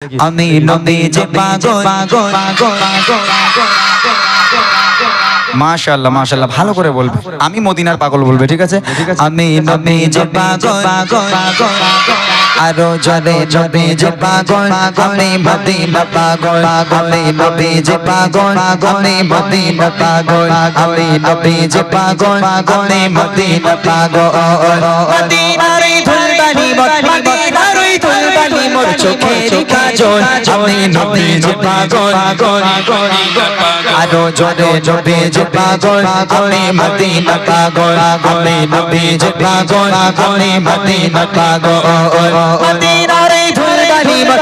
আমি নবীজি পাগল পাগল পাগল মাশাআল্লাহ মাশাআল্লাহ ভালো করে বলবে আমি মদিনার পাগল বলবে ঠিক আছে আমি নবীজি পাগল পাগল পাগল আরও জরে নবীজি পাগল আমি মদিনা পাগল আমি নবীজি পাগল আমি মদিনা পাগল আমি নবীজি পাগল আমি মদিনা পাগল মদিনার এই ধুলবালি চোখের কাজল, আমি নবীজি পাগল পাগল, আরও জরে যে পাগল, আমি মদিনা পাগল, আমি নবীজি পাগল, আমি মদিনা পাগল। মদিনার রে ধুলবালি মোর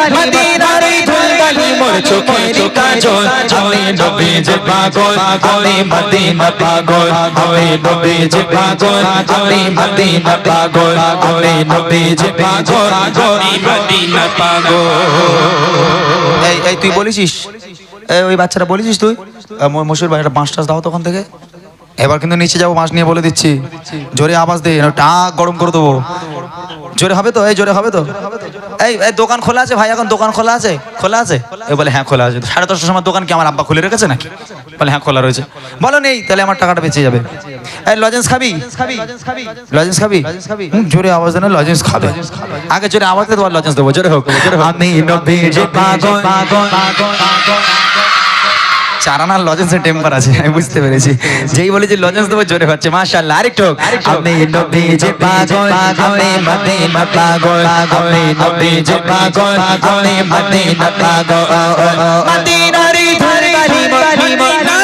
চোখের কাজল আমি নবীজি পাগল আমি মদিনা পাগল আমি নবীজি পাগল আমি মদিনা পাগল আমি নবীজি পাগল আমি মদিনা পাগল এই এই তুই বলেছিস ওই বাচ্চাটা বলেছিস তুই মশুর ভাই একটা বাঁশ টাস দাও তখন থেকে এবার কিন্তু নিচে যাব বাঁশ নিয়ে বলে দিচ্ছি জোরে আওয়াজ দে টাক গরম করে দেবো জোরে হবে তো? এই জোরে হবে তো? এই এই দোকান খোলা আছে ভাই? এখন দোকান খোলা আছে? খোলা আছে? এ বলে হ্যাঁ খোলা আছে। সাড়ে দশটার সময় দোকান কি আমার আব্বা খুলে রেখেছে নাকি? বলে হ্যাঁ খোলা রয়েছে। বলো নেই, তাহলে আমার টাকাটা বেঁচে যাবে। এই, লজেন্স খাবি? লজেন্স খাবি? জোরে আওয়াজ লজেন্স আগে জোরে আওয়াজ দে, তোমার লজেন্স দেবো। জোরে হোক। আমি নবীজি পাগল পাগল পাগল। চারানার লজেন্সের টেম্পার আছে আমি বুঝতে পেরেছি। যেই বলে যে লজেন্স দেবো জোরে হচ্ছে। মাশাআল্লাহ আরেকটু আপনি যে পাগল আমি মদিনা পাগল আমি যে পাগল আমি মদিনা পাগল। মদিনার ধরবালি মদিনার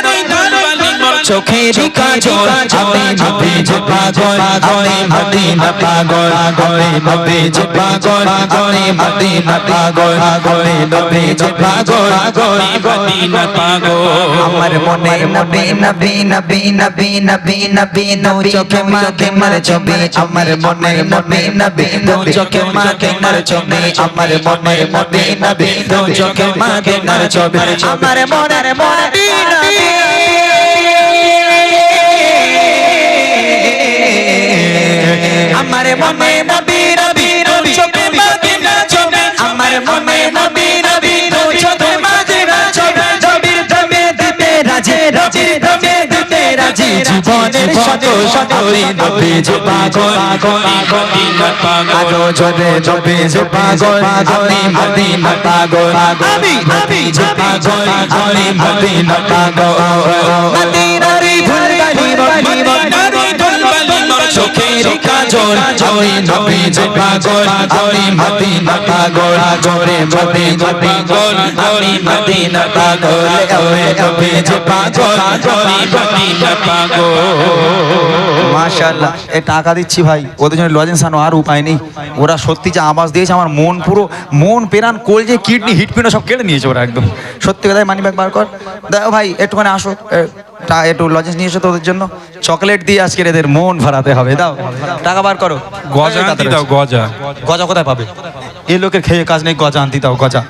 চোখের কাজল আমি নবীজি পাগল আমি মদিনা পাগল আমি নবীজি পাগল আমি মদিনা পাগল আমি নবীজি পাগল আমি মদিনা পাগল আমার মনে নবী নবী নবী নবী নবী নবী নো চোখে মাকে মার ছবি আমার মনে নবী নবী নো চোখে মাকে মার ছবি আমার মনে নবী নবী নো চোখে মাকে মার ছবি আমার মনে নবী নবী আমার মনে নবী নবী চোখে মার ছবি। আমার মনে নবী নবী চোখে মার ছবি। ছবির প্রেমে দিতে রাজি রাজি প্রেমে দিতে রাজি। জীবনের শত শত নবীজি পাগল মদিনা পাগল আরও জোরে নবীজি পাগল আমি মদিনা পাগল। আমি নবীজি পাগল আমি মদিনা পাগল। মদিনার ধুলবালি মোর আমি নবীজি পাগল আমি মদিনা পাগল জোরে পাগল আমি মদিনা পাগল ওরে নবীজি পাগল আমি মদিনা পাগল মাশাআল্লাহ এ টাকা দিচ্ছি ভাই ওদের জন্য লজেন্স আনো আর উপায় নেই ওরা সত্যি যে আওয়াজ দিয়েছে আমার মন পুরো মন পেরান কোল যে কিডনি হিট পিনো সব কেড়ে নিয়েছে ওরা একদম সত্যি কথাই মানি ব্যাগ বার কর দেখো ভাই একটুখানি আসো একটু লজেন্স নিয়ে এসো তোদের জন্য। চকলেট দিয়ে আজকের এদের মন ভরাতে হবে দাও। টাকা বার করো। গজা দাও গজা। গজা কোথায় পাবে? এই লোকের খেয়ে কাজ নেই গজা আনতে দাও গজা।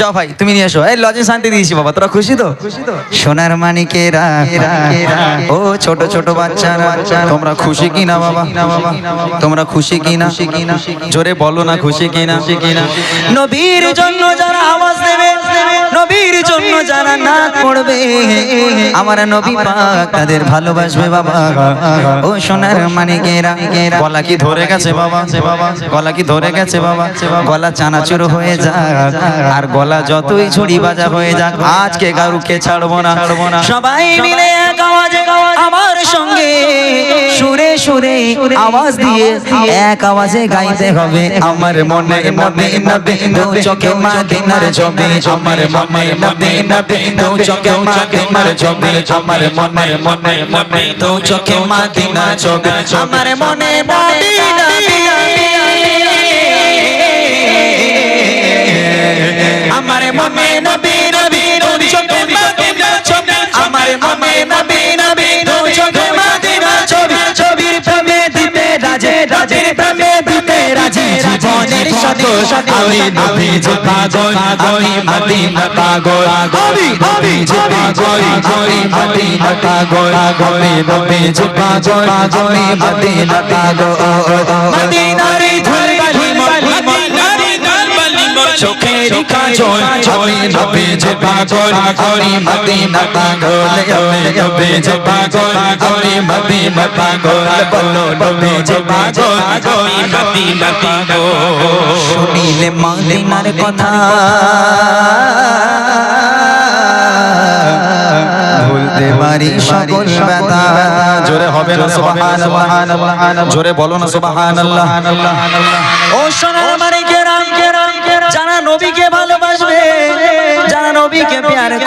যাও ভাই তুমি নিয়ে এসো। এই লজেন্স আনতে দিয়েছি বাবা তোরা খুশি তো? সোনার মানিকেরা। ও ছোট ছোট বাচ্চারা তোমরা খুশি কি না বাবা? তোমরা খুশি কি না জোরে বলো না খুশি কি না নবীর জন্য যারা আওয়াজ দেবে নবীর জন্য যারা না করবে আমার নবী পাক তাদের ভালোবাসবে বাবা। ও সোনার মানিকেরা গলা কি ধরে গেছে বাবা? গলা কি ধরে গেছে বাবা? গলা চানাচুর হয়ে যাক আর গলা যতই ছড়ি বাজা হয়ে যাক, আজকে কারুকে ছাড়বো না। ছাড়বো না সবাই মিলে আমার সঙ্গে সুরে সুরে আওয়াজ দিয়ে এক আওয়াজে গাইতে হবে। আমার মনে মনে নবে, দু চোখে মাদিনার ছবি। আমার মনে মনে নবে, দু চোখে মাদিনার ছবি। আমার মনে মনে মনে দু চোখে মাদিনার ছবি। আমার মনে আমার মনে নবী নবী নবী চোখে মাদিনা ছবি ছবির প্রেমে দিতে রাজে রাজের প্রেমে দিতে রাজি জীবনের শত শত আমি নবী যে পাগল আমি মদিনা পাগল আমি নবী যে পাগল আমি মদিনা পাগল আমি নবী যে পাগল আমি মদিনা পাগল মদিনার ধুলবালি মদিনার ধুলবালি মোর চোখের কাজল আমি নবী যে পাগল আমি মদিনা পাগল আমি নবী যে পাগল আমি মদিনা পাগল বলো নবী যে পাগল আমি মদিনা পাগল। শুনিলে মদিনার কথা। ভুলতে পারি সকল ব্যথা। জোরে হবে না সুবহানাল্লাহ। জোরে বলো না সুবহানাল্লাহ। ও সোনার মানিকেরা নবীকে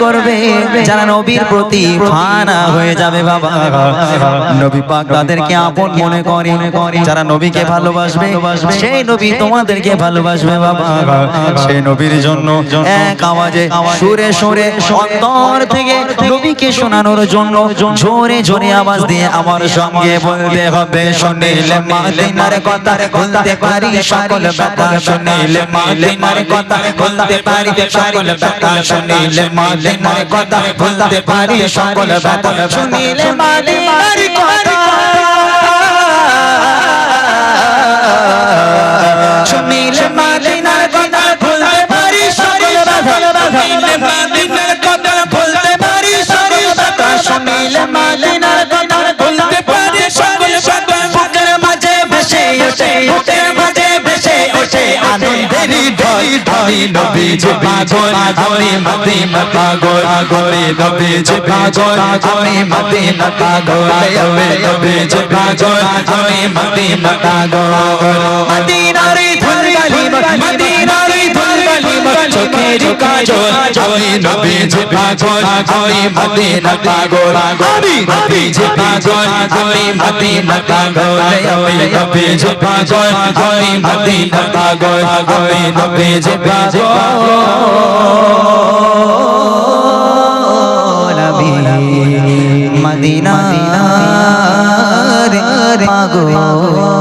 করবে। যারা নবীর প্রতি ফানা হয়ে যাবে বাবা। নবী পাক তাদেরকে আপন মনে করে যারা নবীকে ভালোবাসবে সেই নবী তোমাদেরকে ভালোবাসবে বাবা। সেই নবীর জন্য এক আওয়াজে সুরে সুরে অন্তর থেকে নবীকে শোনানোর জন্য জোরে জোরে আওয়াজ দিয়ে আমার সঙ্গে বলতে হবে শুনিলে মাদিনার কথা বলতে পারি সকল ব্যথা শুনিলে মাদিনার কথা বলতে পারি সকল ব্যথা শুনিলে মাদিনার কথা বলতে পারি সকল ব্যথা শুনিলে মাদিনার কথা। শুনিলে মাদিনার কথা বলতে পারি সকল ব্যথা। শুনিলে মাদিনার কথা বলতে পারি সকল ব্যথা। শুনিলে মাদিনার কথা বলতে পারি সকল ব্যথা। বুকের মাঝে ভেসে ওঠে বুকের মাঝে ভেসে ওঠে আনন্দের ঢল ঢল নবী যে পাগল আমি মদিনা পাগল। আমি নবী যে পাগল আমি মদিনা পাগল। আমি নবী যে পাগল আমি মদিনা পাগল। মদিনার গালি মদিনার চোখের কাজল আমি নবী যে পাগল আমি মদিনা পাগল আমি নবী যে পাগল আমি মদিনা পাগল আমি নবী যে পাগল আমি মদিনা পাগল আমি নবী যে পাগল আমি মদিনার পাগল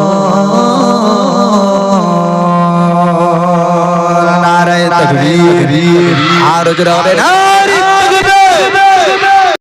নারায় তকবীর আর জোরে হবে না